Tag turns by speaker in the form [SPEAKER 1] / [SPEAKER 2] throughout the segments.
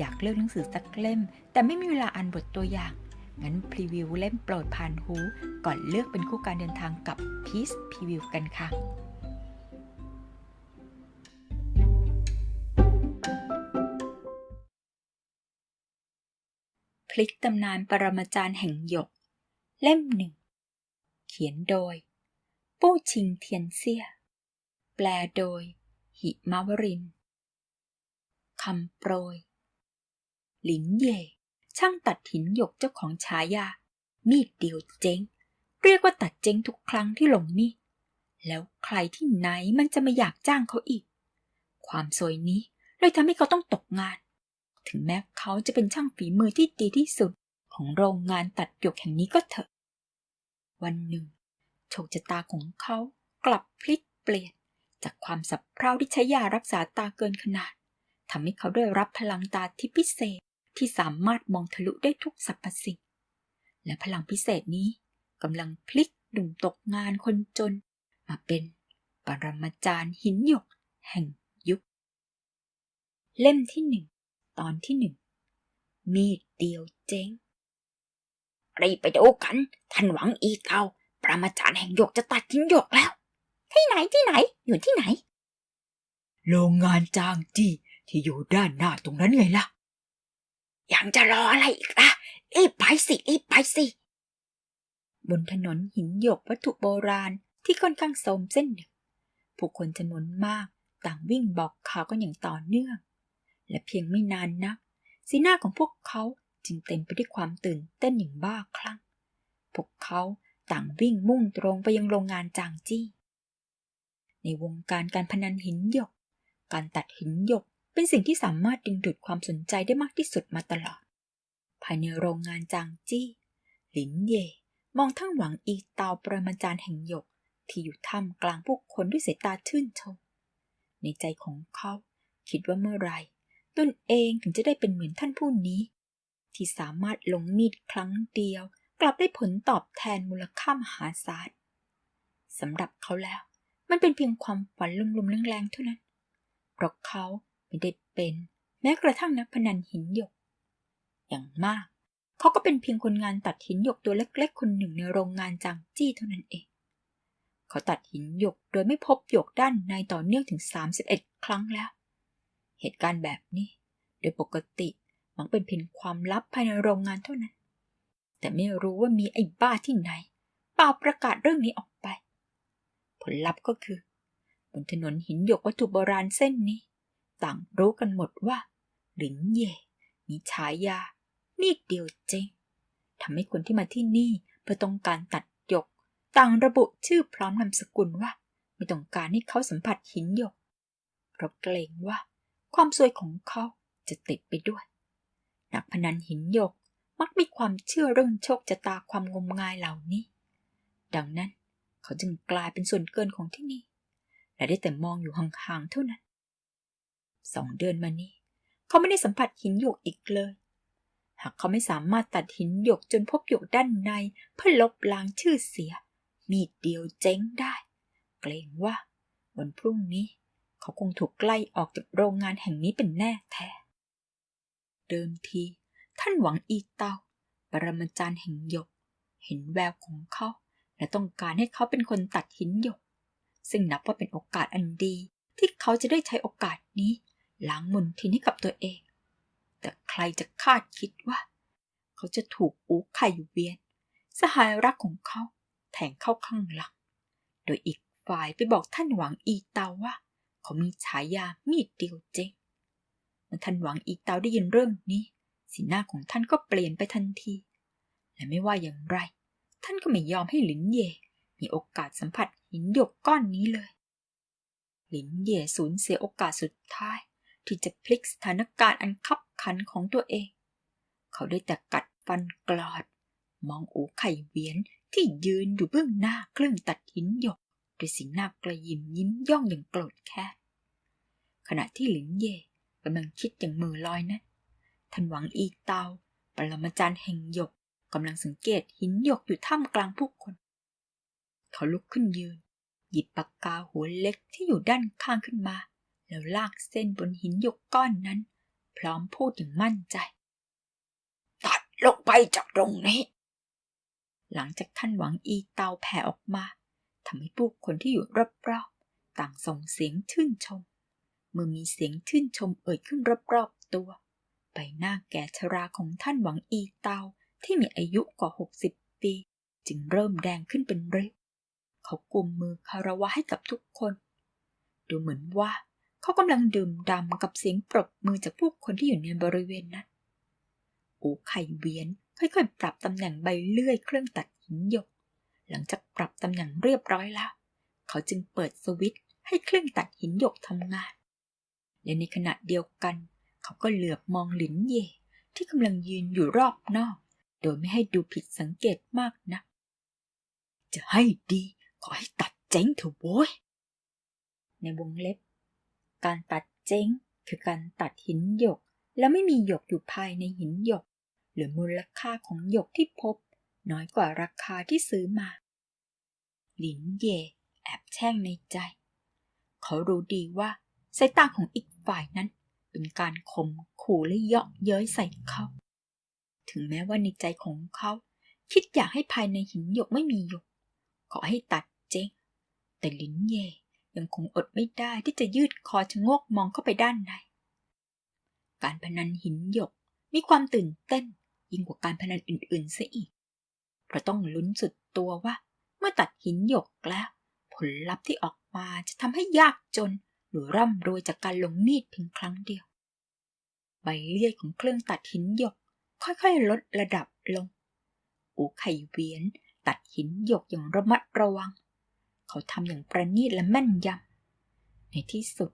[SPEAKER 1] อยากเลือกหนังสือสักเล่ม แต่ไม่มีเวลาอ่านบทตัวอย่าง งั้นพรีวิวเล่มโปรดผ่านหู ก่อนเลือกเป็นคู่การเดินทางกับ Peace Preview กันค่ะพลิกตำนานปรมาจารย์แห่งหยก เล่มหนึ่ง เขียนโดย ปู้ชิงเทียนเซี่ยแปลโดย หิมาวริน คำโปรย หลินเย่ ช่างตัดหินหยกเจ้าของฉายา มีดเดียวเจ๊ง เรียกว่าตัดเจ๊งทุกครั้งที่ลงมีด แล้วใครที่ไหนมันจะมาอยากจ้างเขาอีก ความซวยนี้เลยทำให้เขาต้องตกงาน ถึงแม้เขาจะเป็นช่างฝีมือที่ดีที่สุดของโรงงานตัดหยกแห่งนี้ก็เถอะ วันหนึ่งโชคชะตาของเขากลับพลิกเปลี่ยน จากความสับเพร่าที่ใช้ยารักษาตาเกินขนาดทำให้เขาได้รับพลังตาที่พิเศษ ที่สามารถมองทะลุได้ทุกสรรพสิ่ง และพลังพิเศษนี้กำลังพลิกหนุ่มตกงานคนจน มาเป็นปรมาจารย์หินหยกแห่งยุค เล่มที่หนึ่งตอนที่หนึ่งมีดเดียวเจ๊ง
[SPEAKER 2] รีบไปดูกันท่านหวังอีเกาปรมาจารย์แห่งหยกจะตัดทิ้งหยกแล้ว ที่ไหนที่ไหน อยู่ที่ไหน
[SPEAKER 1] โรงงานจางจี้ที่อยู่ด้านหน้าตรงนั้นไงล่ะ
[SPEAKER 2] ยังจะรออะไรอีกล่ะรีบไปสิรีบไปสิ
[SPEAKER 1] บนถนนหินหยกวัตถุโบราณที่ค่อนข้างโทมเส้นหนึ่งผู้คนจำนวนมากต่างวิ่งบอกข่าวกันอย่างต่อเนื่อง และเพียงไม่นานนัก สีหน้าของพวกเขาจึงเต็มไปด้วยความตื่นเต้นอย่างบ้าคลั่ง พวกเขาต่างวิ่งมุ่งตรงไปยังโรงงานจางจี้ ในวงการการพนันหินหยก การตัดหินหยก เป็นสิ่งที่สามารถดึงดูดความสนใจได้มากที่สุดมาตลอด ภายในโรงงานจางจี้ หลินเย่ มองทั้งหวังอีเตาปรมาจารย์แห่งหยก ที่อยู่ท่ามกลางผู้คนด้วยสายตาชื่นชม ในใจของเขา คิดว่าเมื่อไรตนเองถึงจะได้เป็นเหมือนท่านผู้นี้ ที่สามารถลงมีดครั้งเดียว กลับได้ผลตอบแทนมูลค่ามหาศาลสำหรับเขาแล้ว มันเป็นเพียงความฝันลมๆแรงๆเท่านั้นเพราะเขา ไม่ได้เป็น แม้กระทั่งนักพนันหินหยก อย่างมาก เขาก็เป็นเพียงคนงานตัดหินหยกตัวเล็ก ๆ คนหนึ่งในโรงงานจางจี้เท่านั้นเอง เขาตัดหินหยกโดยไม่พบหยกด้านในต่อเนื่องถึง 31 ครั้งแล้ว เหตุการณ์แบบนี้ โดยปกติมักเป็นเพียงความลับภายในโรงงานเท่านั้น แต่ไม่รู้ว่ามีไอ้บ้าที่ไหนป่าประกาศเรื่องนี้ออกไป ผลลัพธ์ก็คือบนถนนหินหยกวัตถุโบราณเส้นนี้ ต่างรู้กันหมดว่า หลินเย่มีฉายา มีดเดียวเจ๊งทำให้คนที่มาที่นี่เพื่อต้องการตัดหยก ต่างระบุชื่อพร้อมนามสกุลว่า ไม่ต้องการให้เขาสัมผัสหินหยก เพราะเกรงว่า ความซวยของเขาจะติดไปด้วย นักพนันหินหยกมักมีความเชื่อเรื่องโชคชะตาความงมงายเหล่านี้ ดังนั้นเขาจึงกลายเป็นส่วนเกินของที่นี่ และได้แต่มองอยู่ห่างๆเท่านั้น สองเดือนมานี้ เขาไม่ได้สัมผัสหินหยกอีกเลย หากเขาไม่สามารถตัดหินหยกจนพบหยกด้านในเพื่อลบล้างชื่อเสีย มีดเดียวเจ๊งได้ เกรงว่า วันพรุ่งนี้ เขาคงถูกไล่ออกจากโรงงานแห่งนี้เป็นแน่แท้ เดิมที ท่านหวังอีเตาปรมาจารย์แห่งหยก เห็นแววของเขา และต้องการให้เขาเป็นคนตัดหินหยก ซึ่งนับว่าเป็นโอกาสอันดีที่เขาจะได้ใช้โอกาสนี้ ล้างมนทินให้กับตัวเอง แต่ใครจะคาดคิดว่า เขาจะถูกอูไข่เวียน สหายรักของเขาแทงเข้าข้างหลัง โดยอีกฝ่ายไปบอกท่านหวังอีเตาว่า เขามีฉายามีดเดียวเจ๊งเมื่อท่านหวังอีเตาได้ยินเรื่องนี้ สีหน้าของท่านก็เปลี่ยนไปทันที และไม่ว่าอย่างไร ท่านก็ไม่ยอมให้หลินเย่มีโอกาสสัมผัสหินหยกก้อนนี้เลย หลินเย่สูญเสียโอกาสสุดท้าย ที่จะพลิกสถานการณ์อันคับขันของตัวเอง เขาได้แต่กัดฟันกรอด มองอูไข่เวียนที่ยืนอยู่เบื้องหน้าเครื่องตัดหินหยกด้วยสีหน้ากระยิมยิ้มย่องอย่างโกรธแค้นขณะที่หลินเย่กำลังคิดอย่างมือลอยนั้นท่านหวังอีเตาปรมาจารย์แห่งหยกกำลังสังเกตหินหยกอยู่ท่ามกลางผู้คน เขาลุกขึ้นยืน หยิบปากกาหัวเล็กที่อยู่ด้านข้างขึ้นมา แล้วลากเส้นบนหินหยกก้อนนั้น พร้อมพูดอย่างมั่นใจ
[SPEAKER 2] ตัดลงไปจากตรงนี้
[SPEAKER 1] หลังจากท่านหวังอีเตาแผ่ออกมาทำให้ผู้คนที่อยู่รอบๆต่างส่งเสียงชื่นชม เมื่อมีเสียงชื่นชมเอ่ยขึ้นรอบๆตัว ใบหน้าแก่ชราของท่านหวังอีเตาที่มีอายุกว่า60ปี จึงเริ่มแดงขึ้นเป็นร็วเขากุมมือคารวะให้กับทุกคน ดูเหมือนว่า เขากำลังดื่มด่ำกับเสียงปรบมือจากผู้คนที่อยู่ในบริเวณนั้น อูไข่เวียนค่อยๆ ปรับตำแหน่งใบเลื่อยเครื่องตัดหินหยก หลังจากปรับตำแหน่งเรียบร้อยแล้ว เขาจึงเปิดสวิตช์ให้เครื่องตัดหินหยกทำงาน และในขณะเดียวกัน เขาก็เหลือบมองหลินเย่ที่กำลังยืนอยู่รอบนอก โดยไม่ให้ดูผิดสังเกตมากนะัก จะให้ดีขอให้ตัดเจ๊งเถอะโว้ย ในวงเล็บ การตัดเจ๊งคือการตัดหินหยก แล้วไม่มีหยกอยู่ภายในหินหยก หรือมูลค่าของหยกที่พบ น้อยกว่าราคาที่ซื้อมา หลินเยแอบแช่งในใจ เขารู้ดีว่าสายตาของอีกฝ่ายนั้น เป็นการข่มขู่และเยาะเย้ยใส่เขา ถึงแม้ว่าในใจของเขา คิดอยากให้ภายในหินหยกไม่มีหยก ขอให้ตัดเจ๊งแต่ลินเย่ ยังคงอดไม่ได้ที่จะยืดคอชะโงกมองเข้าไปด้านใน การพนันหินหยกมีความตื่นเต้นยิ่งกว่าการพนันอื่นๆเสียอีก เพราะต้องลุ้นสุดตัวว่า เมื่อตัดหินหยกแล้ว ผลลัพธ์ที่ออกมาจะทำให้ยากจนหรือร่ำรวยจากการลงมีดเพียงครั้งเดียว ใบเลื่อยของเครื่องตัดหินหยก ค่อยๆ ลดระดับลง อูไข่เวียนตัดหินหยกอย่างระมัดระวัง เขาทำอย่างประณีตและแม่นยำในที่สุด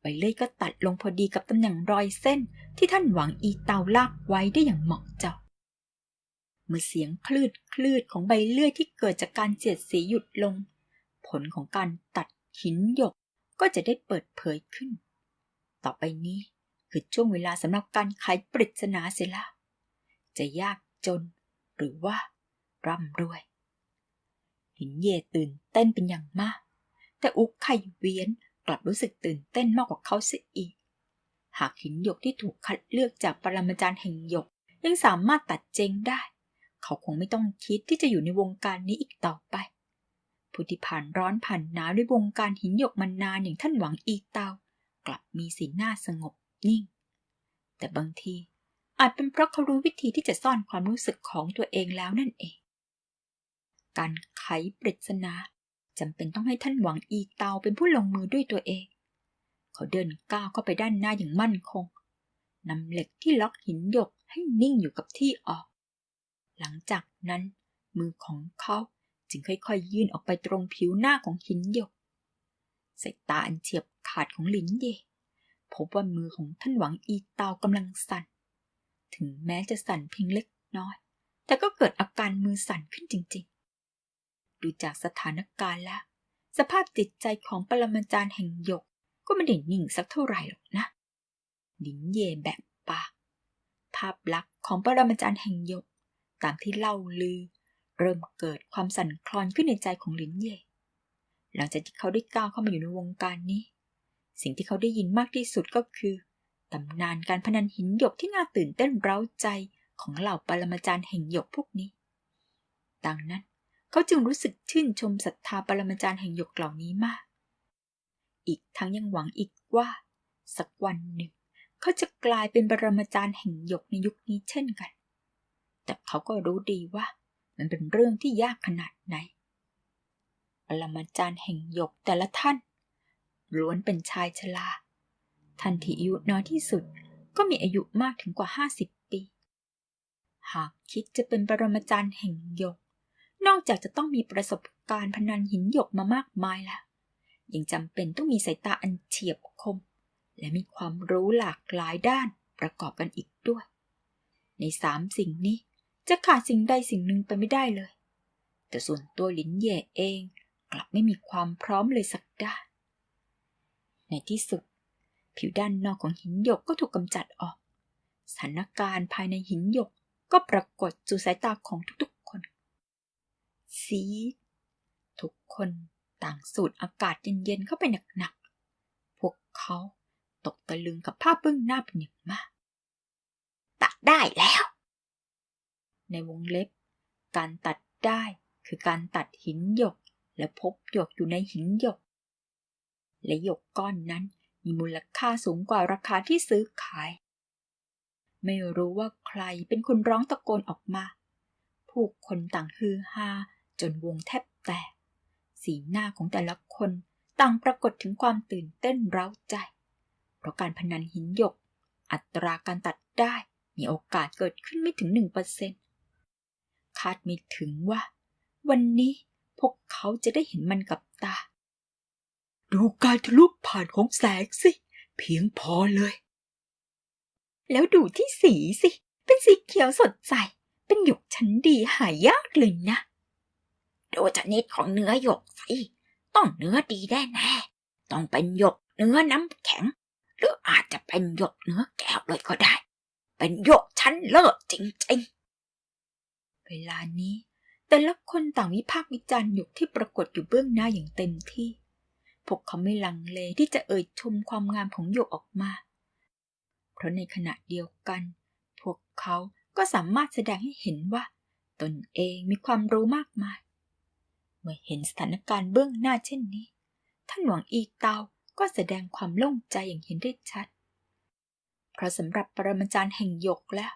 [SPEAKER 1] ใบเลื่อยก็ตัดลงพอดีกับตำแหน่งรอยเส้นที่ท่านหวังอีเตาลากไว้ได้อย่างเหมาะเจาะเมื่อเสียงคลืดคลืดของใบเลื่อยที่เกิดจากการเจียดสีหยุดลง ผลของการตัดหินหยกก็จะได้เปิดเผยขึ้น ต่อไปนี้คือช่วงเวลาสำหรับการไขปริศนาเสียแล้วจะยากจนหรือว่าร่ำรวย หินเย่ตื่นเต้นเป็นอย่างมาก แต่อุกไข่เวียนกลับรู้สึกตื่นเต้นมากกว่าเขาเสียอีก หากหินหยกที่ถูกคัดเลือกจากปรมาจารย์แห่งหยก ยังสามารถตัดเจงได้ เขาคงไม่ต้องคิดที่จะอยู่ในวงการนี้อีกต่อไป ผู้ที่ผ่านร้อนผ่านหนาวด้วยวงการหินหยกมานานอย่างท่านหวังอีเตากลับมีสีหน้าสงบนิ่ง แต่บางทีอาจเป็นเพราะเขารู้วิธีที่จะซ่อนความรู้สึกของตัวเองแล้วนั่นเอง การไขปริศนาจำเป็นต้องให้ท่านหวังอีเตาเป็นผู้ลงมือด้วยตัวเอง เขาเดินก้าวเข้าไปด้านหน้าอย่างมั่นคงนำเหล็กที่ล็อกหินหยกให้นิ่งอยู่กับที่ออก หลังจากนั้นมือของเขาจึงค่อยๆยื่นออกไปตรงผิวหน้าของหินหยกสายตาอันเฉียบขาดของลินเย่พบว่ามือของท่านหวังอีเตากำลังสั่น ถึงแม้จะสั่นเพียงเล็กน้อย แต่ก็เกิดอาการมือสั่นขึ้นจริง ดูจากสถานการณ์แล้วสภาพจิตใจของปรมาจารย์แห่งหยก ก็ไม่ได้นิ่งสักเท่าไหร่หรอกนะลินเย่แบบปาภาพลักษณ์ของปรมาจารย์แห่งหยก ตามที่เล่าลือ เริ่มเกิดความสั่นคลอนขึ้นในใจของลินเย่หลังจากที่เขาได้ก้าวเข้ามาอยู่ในวงการนี้ สิ่งที่เขาได้ยินมากที่สุดก็คือตำนานการพนันหินหยกที่น่าตื่นเต้นเร้าใจของเหล่าปรมาจารย์แห่งหยกพวกนี้ ดังนั้น เขาจึงรู้สึกชื่นชมศรัทธาปรมาจารย์แห่งหยกเหล่านี้มาก อีกทั้งยังหวังอีกว่า สักวันหนึ่ง เขาจะกลายเป็นปรมาจารย์แห่งหยกในยุคนี้เช่นกัน แต่เขาก็รู้ดีว่า มันเป็นเรื่องที่ยากขนาดไหน ปรมาจารย์แห่งหยกแต่ละท่านล้วนเป็นชายชราท่านที่อายุน้อยที่สุดก็มีอายุมากถึงกว่า 50 ปี หากคิดจะเป็นปรมาจารย์แห่งหยก นอกจากจะต้องมีประสบการณ์พนันหินหยกมามากมายแล้ว ยังจำเป็นต้องมีสายตาอันเฉียบคม และมีความรู้หลากหลายด้านประกอบกันอีกด้วย ในสามสิ่งนี้จะขาดสิ่งใดสิ่งหนึ่งไปไม่ได้เลย แต่ส่วนตัวหลินเย่เองกลับไม่มีความพร้อมเลยสักด้าน ในที่สุด ผิวด้านนอกของหินหยกก็ถูกกำจัดออก สถานการณ์ภายในหินหยกก็ปรากฏสู่สายตาของทุก ๆคนสีทุกคนต่างสูดอากาศเย็นๆเข้าไปหนักๆ พวกเขาตกตะลึงกับภาพเบื้องหน้าเป็นอย่างมาก
[SPEAKER 2] ตัดได้แล้ว
[SPEAKER 1] ในวงเล็บ การตัดได้คือการตัดหินหยกและพบหยกอยู่ในหินหยก และหยกก้อนนั้นมีมูลค่าสูงกว่าราคาที่ซื้อขาย ไม่รู้ว่าใครเป็นคนร้องตะโกนออกมา ผู้คนต่างฮือฮา จนวงแทบแตก สีหน้าของแต่ละคนต่างปรากฏถึงความตื่นเต้นเร้าใจ เพราะการพนันหินหยก อัตราการตัดได้มีโอกาสเกิดขึ้นไม่ถึงหนึ่งเปอร์เซ็นคาดไม่ถึงว่า วันนี้พวกเขาจะได้เห็นมันกับตา ดูการทะลุผ่านของแสงสิ เพียงพอเลย แล้วดูที่สีสิ เป็นสีเขียวสดใส เป็นหยกชั้นดีหายากเลยนะ
[SPEAKER 2] ดูชนิดของเนื้อหยกสิ ต้องเนื้อดีแน่แน่ต้องเป็นหยกเนื้อน้ำแข็ง หรืออาจจะเป็นหยกเนื้อแก้วเลยก็ได้ เป็นหยกชั้นเลิศจริงๆ
[SPEAKER 1] เวลานี้ แต่ละคนต่างวิพากษ์วิจารณ์หยกที่ปรากฏอยู่เบื้องหน้าอย่างเต็มที่ พวกเขาไม่ลังเลที่จะเอ่ยชมความงามของหยกออกมา เพราะในขณะเดียวกัน พวกเขาก็สามารถแสดงให้เห็นว่า ตนเองมีความรู้มากมาย เมื่อเห็นสถานการณ์เบื้องหน้าเช่นนี้ ท่านหวังอีเตาก็แสดงความโล่งใจอย่างเห็นได้ชัด เพราะสำหรับปรมาจารย์แห่งหยกแล้ว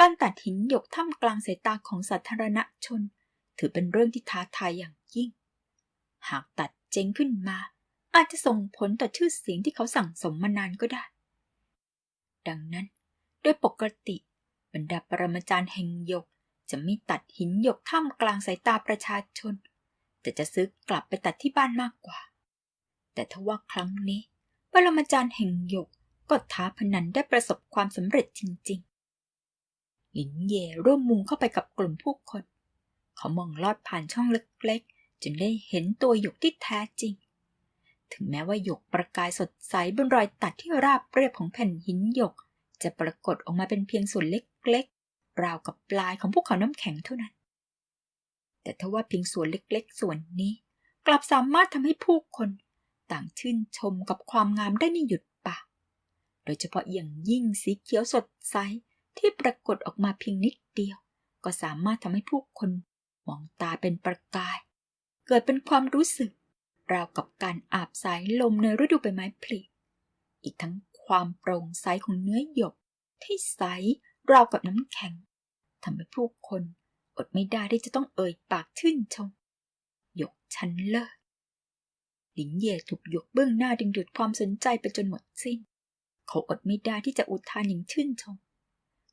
[SPEAKER 1] การตัดหินหยกท่ามกลางสายตาของสาธารณชน ถือเป็นเรื่องที่ท้าทายอย่างยิ่ง หากตัดเจ๊งขึ้นมา อาจจะส่งผลต่อชื่อเสียงที่เขาสั่งสมมานานก็ได้ ดังนั้น โดยปกติบรรดาปรมาจารย์แห่งหยกจะไม่ตัดหินหยกท่ามกลางสายตาประชาชน แต่จะซื้อกลับไปตัดที่บ้านมากกว่า แต่ทว่าครั้งนี้ปรมาจารย์แห่งหยกก็ท้าพนันได้ประสบความสำเร็จจริงๆ หลินเย่ร่วมมุงเข้าไปกับกลุ่มผู้คน เขามองลอดผ่านช่องเล็กๆ จนได้เห็นตัวหยกที่แท้จริง ถึงแม้ว่าหยกประกายสดใสบนรอยตัดที่ราบเรียบของแผ่นหินหยก จะปรากฏออกมาเป็นเพียงส่วนเล็กๆ ราวกับปลายของภูเขาน้ำแข็งเท่านั้น แต่ทว่าเพียงส่วนเล็กๆ ส่วนนี้ กลับสามารถทำให้ผู้คน ต่างชื่นชมกับความงามได้ไม่หยุดปากโดยเฉพาะอย่างยิ่งสีเขียวสดใสที่ปรากฏออกมาเพียงนิดเดียว ก็สามารถทำให้ผู้คนมองตาเป็นประกาย เกิดเป็นความรู้สึก ราวกับการอาบสายลมในฤดูใบไม้ผลิอีกทั้งความโปร่งใสของเนื้อหยก ที่ใสราวกับน้ำแข็งทำให้ผู้คน อดไม่ได้ที่จะต้องเอ่ยปากชื่นชม หยกชั้นเลิศหลินเย่ถูกหยกเบื้องหน้าดึงดูดความสนใจไปจนหมดสิ้น เขาอดไม่ได้ที่จะอุทานอย่างชื่นชม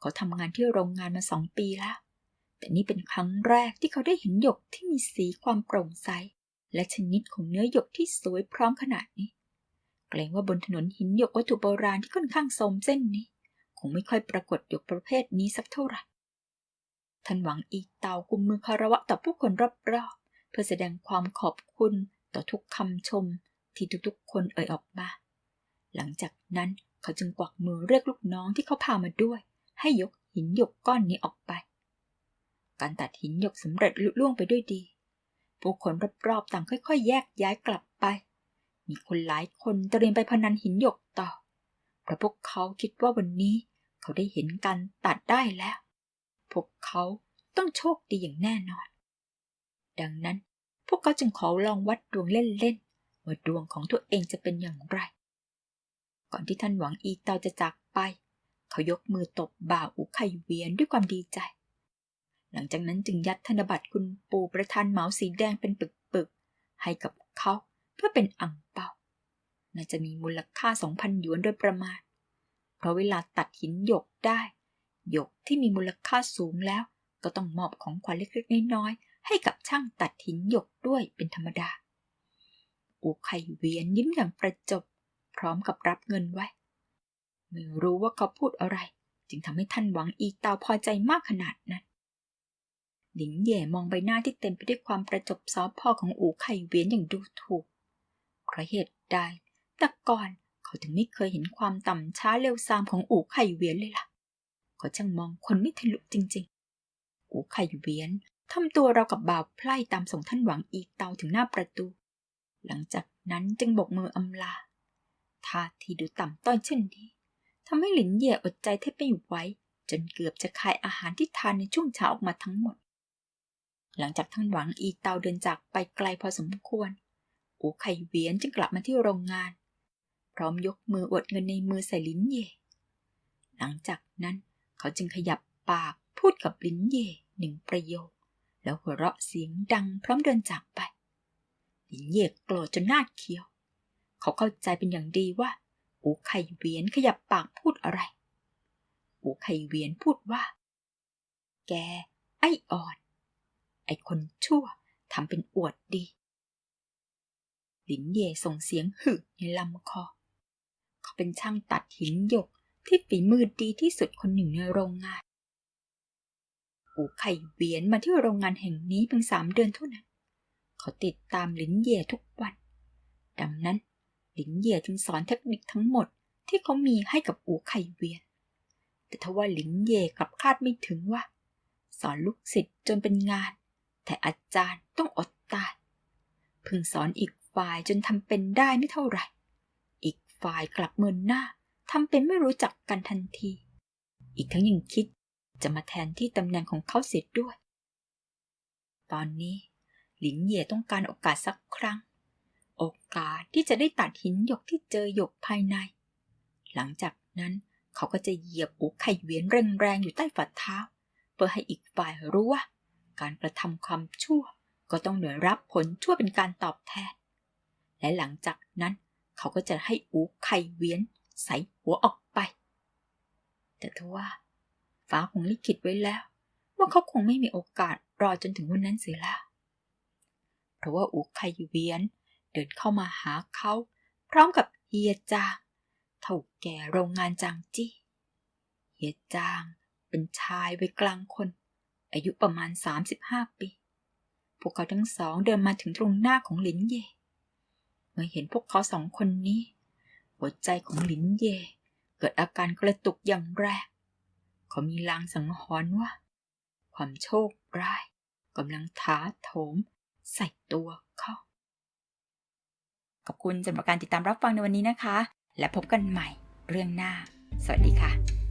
[SPEAKER 1] เขาทำงานที่โรงงานมาสองปีแล้ว แต่นี่เป็นครั้งแรกที่เขาได้เห็นหยกที่มีสีความโปร่งใส และชนิดของเนื้อหยกที่สวยพร้อมขนาดนี้ เกรงว่าบนถนนหินหยกวัตถุโบราณที่ค่อนข้างโทมเส้นนี้ คงไม่ค่อยปรากฏหยกประเภทนี้สักเท่าไหร่ ท่านหวังอีเตากุมมือคารวะต่อผู้คนรอบๆ เพื่อแสดงความขอบคุณต่อทุกคำชมที่ทุกๆ คนเอ่ยออกมา หลังจากนั้นเขาจึงกวักมือเรียกลูกน้องที่เขาพามาด้วย ให้ยกหินหยกก้อนนี้ออกไป การตัดหินหยกสำเร็จลุล่วงไปด้วยดี ผู้คนรอบๆต่างค่อยๆ แยกย้ายกลับไป มีคนหลายคนเตรียมไปพนันหินหยกต่อเพราะพวกเขาคิดว่าวันนี้เขาได้เห็นการตัดได้แล้ว พวกเขาต้องโชคดีอย่างแน่นอน ดังนั้นพวกเขาจึงขอลองวัดดวงเล่นๆว่าดวงของตัวเองจะเป็นอย่างไร ก่อนที่ท่านหวังอีเตาจะจากไป เขายกมือตบบ่าอุไข่เวียนด้วยความดีใจ หลังจากนั้นจึงยัดธนบัตรคุณปู่ประธานเหมาสีแดงเป็นปึกๆ ให้กับเขาเพื่อเป็นอังเปาน่าจะมีมูลค่าสองพันหยวนโดยประมาณ เพราะเวลาตัดหินหยกได้ หยกที่มีมูลค่าสูงแล้ว ก็ต้องมอบของขวัญเล็กๆน้อยๆให้กับช่างตัดหินหยกด้วยเป็นธรรมดา อูไข่เวียนยิ้มอย่างประจบ พร้อมกับรับเงินไว้ ไม่รู้ว่าเขาพูดอะไร จึงทำให้ท่านหวังอีเตาพอใจมากขนาดนั้นหลิงเย่มองใบหน้าที่เต็มไปด้วยความประจบซอพ่อของอูไข่เวียนอย่างดูถูก เพราะเหตุใดแต่ก่อนเขาถึงไม่เคยเห็นความต่ำช้าเร็วซามของอูไข่เวียนเลยล่ะ ขาช่างมองคนไม่ทะลุจริงๆ อูไข่เวียนทำตัวเรากับบ่าวไพร่ตามส่งท่านหวังอีเตาถึงหน้าประตู หลังจากนั้นจึงบกมืออำลาท่าทีดูต่ำต้อยเช่นนี้ทำให้หลินเย่อดใจแทบไม่ไหวจนเกือบจะคายอาหารที่ทานในช่วงเช้าออกมาทั้งหมด หลังจากท่านหวังอีเตาเดินจากไปไกลพอสมควร อูไข่เวียนจึงกลับมาที่โรงงาน พร้อมยกมืออวดเงินในมือใส่ลิ้นเย่หลังจากนั้น เขาจึงขยับปากพูดกับลิ้นเย่หนึ่งประโยค แล้วหัวเราะเสียงดังพร้อมเดินจากไป ลิ้นเย่โกรธจนหน้าเขียว เขาเข้าใจเป็นอย่างดีว่า อูไข่เวียนขยับปากพูดอะไร อูไข่เวียนพูดว่า แก ไอ้อ่อน ไอ้คนชั่วทำเป็นอวดดีลินเย่ส่งเสียงหึในลำคอ เขาเป็นช่างตัดหินหยก ที่ฝีมือดีที่สุดคนหนึ่งในโรงงาน อูไข่เวียนมาที่โรงงานแห่งนี้เพียงสามเดือนเท่านั้น เขาติดตามหลินเย่ทุกวัน ดังนั้นหลินเย่จึงสอนเทคนิคทั้งหมดที่เขามีให้กับอูไข่เวียน แต่ทว่าหลินเย่กลับคาดไม่ถึงว่า สอนลูกศิษย์จนเป็นงาน แต่อาจารย์ต้องอดตายเพิ่งสอนอีกฝ่ายจนทำเป็นได้ไม่เท่าไหร่ อีกฝ่ายกลับเมินหน้า ทำเป็นไม่รู้จักกันทันที อีกทั้งยังคิดจะมาแทนที่ตำแหน่งของเขาเสียด้วย ตอนนี้หลินเหย่ต้องการโอกาสสักครั้ง โอกาสที่จะได้ตัดหินหยกที่เจอหยกภายใน หลังจากนั้นเขาก็จะเหยียบอูไข่เวียนแรงๆอยู่ใต้ฝ่าเท้า เพื่อให้อีกฝ่ายรู้ว่า การกระทำความชั่วก็ต้องได้รับผลชั่วเป็นการตอบแทน และหลังจากนั้นเขาก็จะให้อูไข่เวียน ใส่หัวออกไป แต่ทว่า ฟ้าคงลิขิตไว้แล้ว ว่าเขาคงไม่มีโอกาสรอจนถึงวันนั้นเสียล้วเพราะว่าอูไข่เวียนเดินเข้ามาหาเขาพร้อมกับเฮียจางเท่าแก่โรงงานจางจี้เฮียจางเป็นชายวัยกลางคน อายุประมาณ 35 ปี พวกเขาทั้งสองเดินมาถึงตรงหน้าของหลินเย่เมื่อเห็นพวกเขาสองคนนี้ หัวใจของหลินเย่เกิดอาการกระตุกอย่างแรงเขามีลางสังหรณ์ว่า ความโชคร้ายกำลังท้าโถมใส่ตัวเขาขอบคุณสำหรับการติดตามรับฟังในวันนี้นะคะ และพบกันใหม่เรื่องหน้า สวัสดีค่ะ